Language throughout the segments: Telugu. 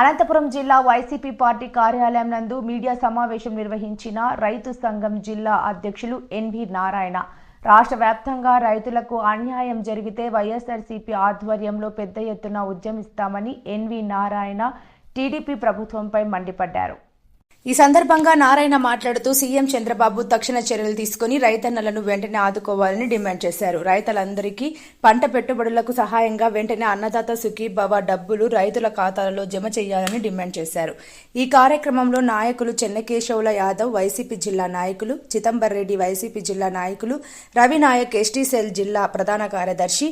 అనంతపురం జిల్లా వైసీపీ పార్టీ కార్యాలయం నందు మీడియా సమావేశం నిర్వహించిన రైతు సంఘం జిల్లా అధ్యక్షులు ఎన్వి నారాయణ. రాష్ట్ర వ్యాప్తంగా రైతులకు అన్యాయం జరిగితే వైఎస్ఆర్సీపీ ఆధ్వర్యంలో పెద్ద ఎత్తున ఉద్యమిస్తామని ఎన్వి నారాయణ టీడీపీ ప్రభుత్వంపై మండిపడ్డారు. ఈ సందర్భంగా నారాయణ మాట్లాడుతూ సీఎం చంద్రబాబు తక్షణ చర్యలు తీసుకుని రైతన్నలను వెంటనే ఆదుకోవాలని డిమాండ్ చేశారు. రైతులందరికీ పంట పెట్టుబడులకు సహాయంగా వెంటనే అన్నదాత సుఖీభవ డబ్బులు రైతుల ఖాతాలలో జమ చేయాలని డిమాండ్ చేశారు. ఈ కార్యక్రమంలో నాయకులు చెన్నకేశవుల యాదవ్ వైసీపీ జిల్లా నాయకులు చిదంబర్ రెడ్డి వైసీపీ జిల్లా నాయకులు రవి నాయక్ ఎస్టీ జిల్లా ప్రధాన కార్యదర్శి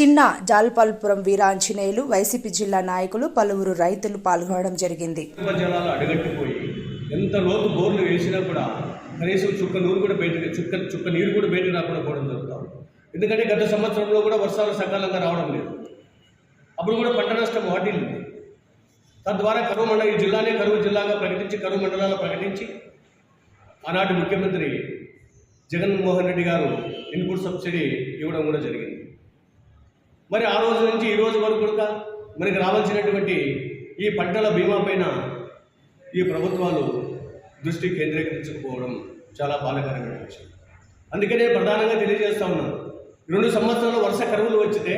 చిన్న జాల్పాల్పురం వీరాంజనేయులు వైసీపీ జిల్లా నాయకులు పలువురు రైతులు పాల్గొనడం జరిగింది. ఎంత లోతు బోర్లు వేసినా కూడా కనీసం చుక్క నూరు కూడా బయటకు చుక్క చుక్క నీరు కూడా బయటకు రాకుండా పోవడం జరుగుతాం. ఎందుకంటే గత సంవత్సరంలో కూడా వర్షాలు సకాలంగా రావడం లేదు. అప్పుడు కూడా పంట నష్టం వాటిల్లింది తద్వారా కరువు మండలం ఈ జిల్లానే కరువు జిల్లాగా ప్రకటించి కరువు మండలాలు ప్రకటించి ఆనాటి ముఖ్యమంత్రి జగన్మోహన్ రెడ్డి గారు ఇన్పుట్ సబ్సిడీ ఇవ్వడం కూడా జరిగింది. మరి ఆ రోజు నుంచి ఈ రోజు వరకు కూడా మనకి రావాల్సినటువంటి ఈ పంటల బీమా పైన ఈ ప్రభుత్వాలు దృష్టి కేంద్రీకరించకపోవడం చాలా బాధాకరమైన విషయం అందుకనే ప్రధానంగా తెలియజేస్తా ఉన్నాను. రెండు సంవత్సరాలు వర్ష కరువులు వచ్చితే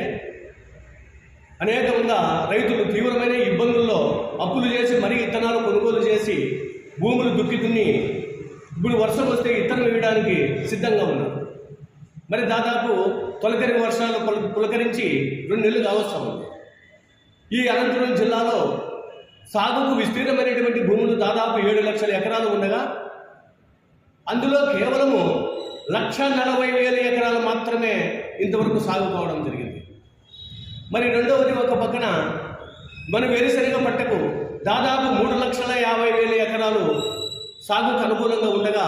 అనేకంగా రైతులు తీవ్రమైన ఇబ్బందుల్లో అప్పులు చేసి మరీ ఇత్తనాలు కొనుగోలు చేసి భూములు దుక్కి దున్ని ఇప్పుడు వర్షం వస్తే ఇత్తనం వేయడానికి సిద్ధంగా ఉన్నారు. మరి దాదాపు తొలకరి వర్షాలు పులకరించి రెండు నెలలు కావస్తా ఉంది. ఈ అనంతపురం జిల్లాలో సాగుకు విస్తీర్ణమైనటువంటి భూములు దాదాపు ఏడు లక్షల ఎకరాలు ఉండగా అందులో కేవలము లక్ష నలభై వేల ఎకరాలు మాత్రమే ఇంతవరకు సాగు కావడం జరిగింది. మరి రెండవది ఒక పక్కన మన వేరుశనగ పంటకు దాదాపు మూడు లక్షల యాభై వేల ఎకరాలు సాగుకు అనుకూలంగా ఉండగా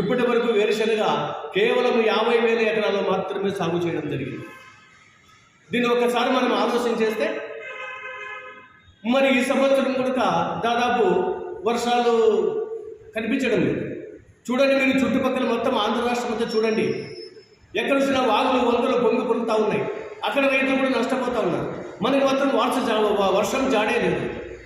ఇప్పటి వరకు వేరుశనగ కేవలం యాభై వేల ఎకరాలు మాత్రమే సాగు చేయడం జరిగింది. దీన్ని ఒకసారి మనం ఆలోచన చేస్తే మరి ఈ సంవత్సరం కూడా దాదాపు వర్షాలు కనిపించడం లేదు. చూడండి మీరు చుట్టుపక్కల మొత్తం ఆంధ్ర రాష్ట్రం అంతా చూడండి. ఎక్కడ వచ్చినా వాగులు వంతులు పొంగి పొందుతూ ఉన్నాయి. అక్కడ రైతులు కూడా నష్టపోతూ ఉన్నారు. మనకి మాత్రం వర్ష వర్షం జాడే లేదు.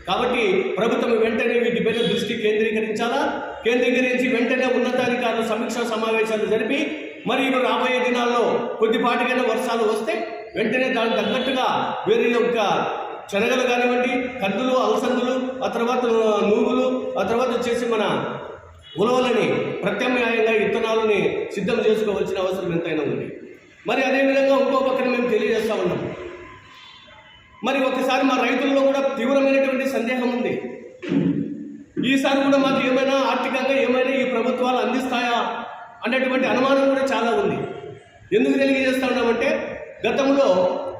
కాబట్టి ప్రభుత్వం వెంటనే వీటిపైన దృష్టి కేంద్రీకరించాలా? కేంద్రీకరించి వెంటనే ఉన్నతాధికారులు సమీక్షా సమావేశాలు జరిపి మరి ఇప్పుడు రాబోయే దినాల్లో కొద్దిపాటికైనా వర్షాలు వస్తే వెంటనే దానికి తగ్గట్టుగా వేరే యొక్క శనగలు కానివ్వండి కందులు అలసందులు ఆ తర్వాత నూగులు ఆ తర్వాత వచ్చేసి మన ఉలవలని ప్రత్యామ్నాయంగా విత్తనాలని సిద్ధం చేసుకోవాల్సిన అవసరం ఎంతైనా ఉంది. మరి అదేవిధంగా ఇంకో పక్కన మేము తెలియజేస్తూ ఉన్నాం. మరి ఒకసారి మా రైతుల్లో కూడా తీవ్రమైనటువంటి సందేహం ఉంది. ఈసారి కూడా మాకు ఏమైనా ఆర్థికంగా ఏమైనా ఈ ప్రభుత్వాలు అందిస్తాయా అనేటువంటి అనుమానం కూడా చాలా ఉంది. ఎందుకు తెలియజేస్తా ఉన్నామంటే గతంలో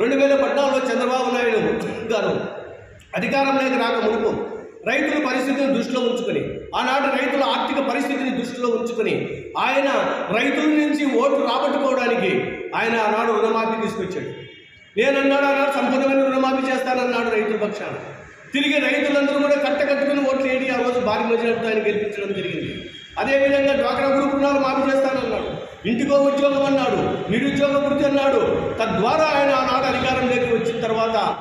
రెండు వేల పద్నాలుగులో చంద్రబాబు నాయుడు గారు అధికారంలోకి రాక మునుపు రైతుల పరిస్థితిని దృష్టిలో ఉంచుకొని ఆనాడు రైతుల ఆర్థిక పరిస్థితిని దృష్టిలో ఉంచుకొని ఆయన రైతుల నుంచి ఓట్లు రాబట్టుకోవడానికి ఆయన ఆనాడు రుణమాఫీ తీసుకొచ్చాడు. నేనన్నాడు ఆనాడు సంపూర్ణమైన రుణమాఫీ చేస్తానన్నాడు రైతుల పక్షాన. తిరిగి రైతులందరూ కూడా కట్ట కట్టుకుని ఓట్లు వేయడి ఆ రోజు భారీ మెజార్టీతో ఆయన గెలిపించడం జరిగింది. అదేవిధంగా డ్వాక్రా గ్రూప్ రుణాలు మాఫీ చేస్తానన్నాడు. ఇంటికో ఉద్యోగం అన్నాడు నిరుద్యోగ వృద్ధి అన్నాడు. తద్వారా ఆయన ఆనాడు అధికారంలోకి వచ్చిన తర్వాత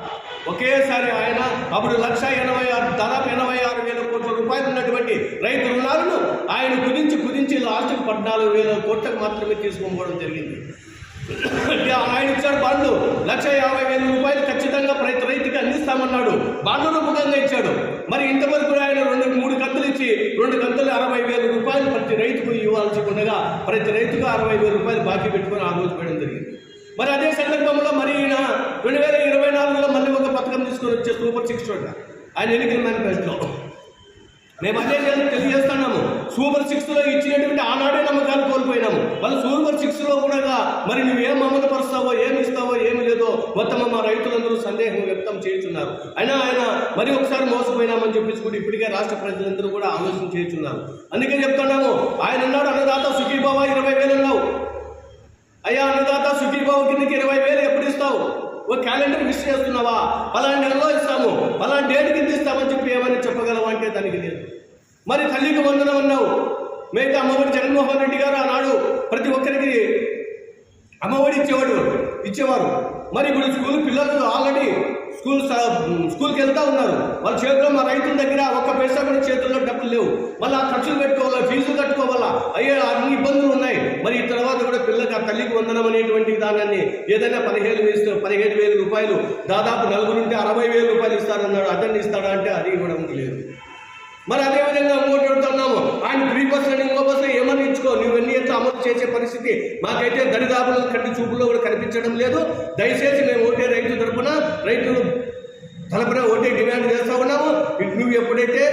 ఒకేసారి ఆయన అప్పుడు లక్ష ఎనభై ఆరు దాదాపు ఎనభై ఆరు వేల కోట్ల రూపాయలు ఉన్నటువంటి రైతు రుణాలను ఆయన కుదించి కుదించి లాస్ట్కి పద్నాలుగు వేల కోట్లకు మాత్రమే తీసుకోవడం జరిగింది. ఆయన ఇచ్చాడు బాండ్లు. లక్ష యాభై వేల రూపాయలు ఖచ్చితంగా ప్రతి రైతుకి అందిస్తామన్నాడు. బాండ్ల రూపకంగా ఇచ్చాడు. మరి ఇంతవరకు ఆయన రెండు మూడు కంతులు ఇచ్చి రెండు కంతులు అరవై వేల రూపాయలు ప్రతి రైతుకు ఇవ్వాల్సి ఉండగా ప్రతి రైతుకు అరవై వేల రూపాయలు బాకీ పెట్టుకొని ఆ రోజు పెట్టడం జరిగింది. మరి అదే సందర్భంలో మరి ఈయన రెండు వేల ఇరవై నాలుగులో మళ్ళీ ఒక పథకం తీసుకొని వచ్చే సూపర్ సిక్స్ చూడ ఆయన ఎన్నికల మేనిఫెస్టో మేము అదే తెలియజేస్తున్నాము సూపర్ సిక్స్లో ఇచ్చినటువంటి ఆనాడే నమ్మకాలు మళ్ళీ వాళ్ళు సూపర్ సిక్స్లో కూడా మరి నువ్వు ఏం అమలు పరుస్తావో ఏమి ఇస్తావో ఏమి లేదో మొత్తం మా రైతులందరూ సందేహం వ్యక్తం చేస్తున్నారు. అయినా ఆయన మరి ఒకసారి మోసపోయినామని చెప్పేసి కూడా ఇప్పటికే రాష్ట్ర ప్రజలందరూ కూడా ఆలోచన చేస్తున్నారు. అందుకే చెప్తున్నాము ఆయన అన్నాడు అన్నదాత సుఖీబాబా ఇరవై వేలు అన్నావు. అయ్యా అన్నదాత సుఖీబాబు కిందకి ఇరవై వేలు ఎప్పుడు ఇస్తావు? ఓ క్యాలెండర్ మిస్ చేస్తున్నావా? పలాంటి నెలలో ఇస్తాము. పలాంటి డేట్ కింద ఇస్తామని చెప్పి ఏమని చెప్పగలవా అంటే దానికి లేదు. మరి తల్లికి వందనం అన్నావు. మిగతా అమ్మఒడి జగన్మోహన్ రెడ్డి గారు ఆనాడు ప్రతి ఒక్కరికి అమ్మఒడి ఇచ్చేవాడు ఇచ్చేవారు. మరి ఇప్పుడు స్కూల్ పిల్లలు ఆల్రెడీ స్కూల్ స- స్కూల్కి వెళ్తా ఉన్నారు. వాళ్ళ చేతిలో మా రైతుల దగ్గర ఒక్క పైసా కూడా చేతుల్లో డబ్బులు లేవు. మళ్ళీ ఆ ఖర్చులు పెట్టుకోవాలా ఫీజులు కట్టుకోవాలా? అయ్యే అన్ని ఇబ్బందులు ఉన్నాయి. మరి ఈ తర్వాత కూడా పిల్లకి ఆ తల్లికి వందనం అనేటువంటి దానాన్ని ఏదైనా పదిహేను వేలు పదిహేను వేల రూపాయలు దాదాపు నలుగురు ఉంటే అరవై వేల రూపాయలు ఇస్తారన్నాడు. అతన్ని ఇస్తాడా అంటే అది ఇవ్వడం లేదు. మరి అదేవిధంగా ఇంకోటి అడుగుతున్నాము. ఆయన పరిస్థితి. మాకైతే దరిదాపులు కంటి చూపులో కూడా కనిపించడం లేదు. దయచేసి మేము ఓటే రైతు తరపున రైతులు తలపున ఓటే డిమాండ్ చేస్తూ ఉన్నాము. నువ్వు ఎప్పుడైతే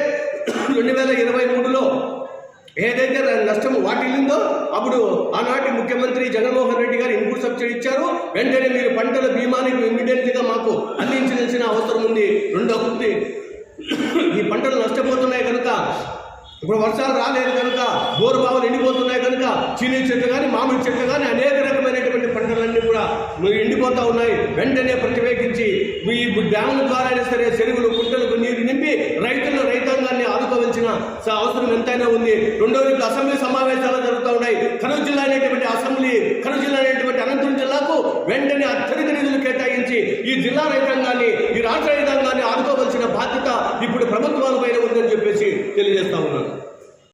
రెండు వేల ఇరవై మూడులో ఏదైతే నష్టం వాటిల్లిందో అప్పుడు ఆనాటి ముఖ్యమంత్రి జగన్మోహన్ రెడ్డి గారు ఇన్పుట్ సబ్సిడీ ఇచ్చారు. వెంటనే మీరు పంటల బీమాని ఇమ్మీడియట్ మాకు అందించాల్సిన అవసరం ఉంది. రెండో ఉంది ఈ పంటలు నష్టపోతున్నాయి కనుక ఇప్పుడు వర్షాలు రాలేదు కనుక బోరు బావులు ఎండిపోతున్నాయి కనుక చీనీ చెట్లు కానీ మామిడి చెట్లు కానీ అనేక రకమైనటువంటి పంటలన్నీ కూడా ఎండిపోతూ ఉన్నాయి. వెంటనే ప్రతివేకించి ఈ డ్యాముల ద్వారా అయినా సరే చెరువులు కుంటలకు నీరు నింపి రైతులు రైతాంగాన్ని ఆదుకోవాల్సిన స- అవసరం ఎంతైనా ఉంది. రెండో అసెంబ్లీ సమావేశాలు జరుగుతూ ఉన్నాయి. కర్నూలు జిల్లా అనేటువంటి అసెంబ్లీ కర్నూలు జిల్లా అనేటువంటి అనంతపురం జిల్లాకు వెంటనే అత్యధిక నిధులు కేటాయించి ఈ జిల్లా రైతాంగాన్ని ఈ రాష్ట్ర రైతాంగాన్ని ఆదుకోవాల్సిన బాధ్యత ఇప్పుడు ప్రభుత్వాల పైన ఉందని చెప్పేసి తెలియజేస్తా ఉన్నాను.